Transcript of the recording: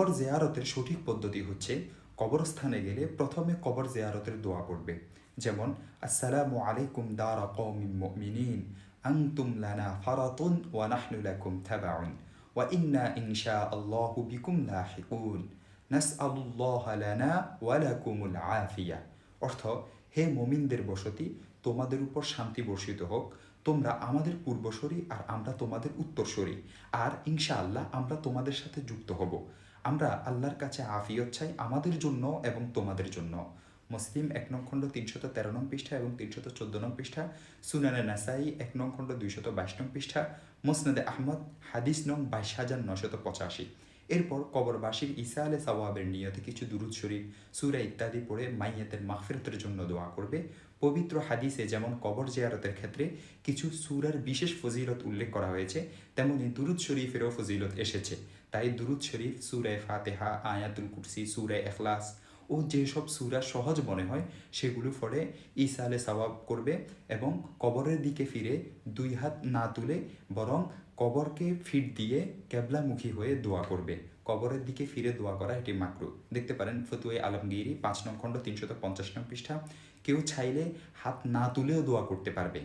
কবর জেয়ারতের সঠিক পদ্ধতি হচ্ছে কবরস্থানে গেলে প্রথমে কবর জেয়ারতের দোয়া করবে যেমন, আসসালামু আলাইকুম দারা লানা ফারাতুন ওয়া নাহনু লাকুম ওয়া ইন্না ইনশা বিকুম লাহিকুন, নাসআলুল্লাহ লানা ওয়া লাকুমুল আফিয়া। অর্থ, হে মুমিনদের বসতি, তোমাদের উপর শান্তি বর্ষিত হোক তোমরা আমাদের পূর্বসরী আর আমরা তোমাদের উত্তরসরী। আর ইনশাআল্লাহ আমরা তোমাদের সাথে যুক্ত হব। আমরা আল্লাহর কাছে আফিয়ত চাই আমাদের জন্য এবং তোমাদের জন্য। মুসলিম এক নং খণ্ড তিনশত তেরো নং পৃষ্ঠা এবং তিনশত চোদ্দ নং পৃষ্ঠা, সুনানে নাসাই এক নং খণ্ড দুইশত বাইশ নং পৃষ্ঠা, মুসনাদে আহমদ, হাদিস নং বাইশ হাজার নশত পঁচাশি। এরপর কবরবাসীর ঈসা আলে সাওয়াবের নিয়তে কিছু দুরুদ শরীফ, সুরা ইত্যাদি পড়ে মাইয়াতের মাহফিরতের জন্য দোয়া করবে। পবিত্র হাদিসে যেমন কবর জিয়ারতের ক্ষেত্রে কিছু সুরার বিশেষ ফজিলত উল্লেখ করা হয়েছে, তেমনি দুরুদ শরীফেরও ফজিলত এসেছে। তাই দুরুদ শরীফ, সুরায় ফাতেহা, আয়াতুল কুরসি, সুরায় এখলাস ও যেসব সুরা সহজ মনে হয়, সেগুলো পড়ে ঈসা আলে সাওয়াব করবে এবং কবরের দিকে ফিরে দুই হাত না তুলে বরং কবরকে ফিট দিয়ে কেবলামুখী হয়ে দোয়া করবে। কবরের দিকে ফিরে দোয়া করা এটি মাকরু। দেখতে পারেন, ফতুয়ে আলমগিরি পাঁচ নং খণ্ড তিনশত পঞ্চাশ নং পৃষ্ঠা। কেউ চাইলে হাত না তুলেও দোয়া করতে পারবে।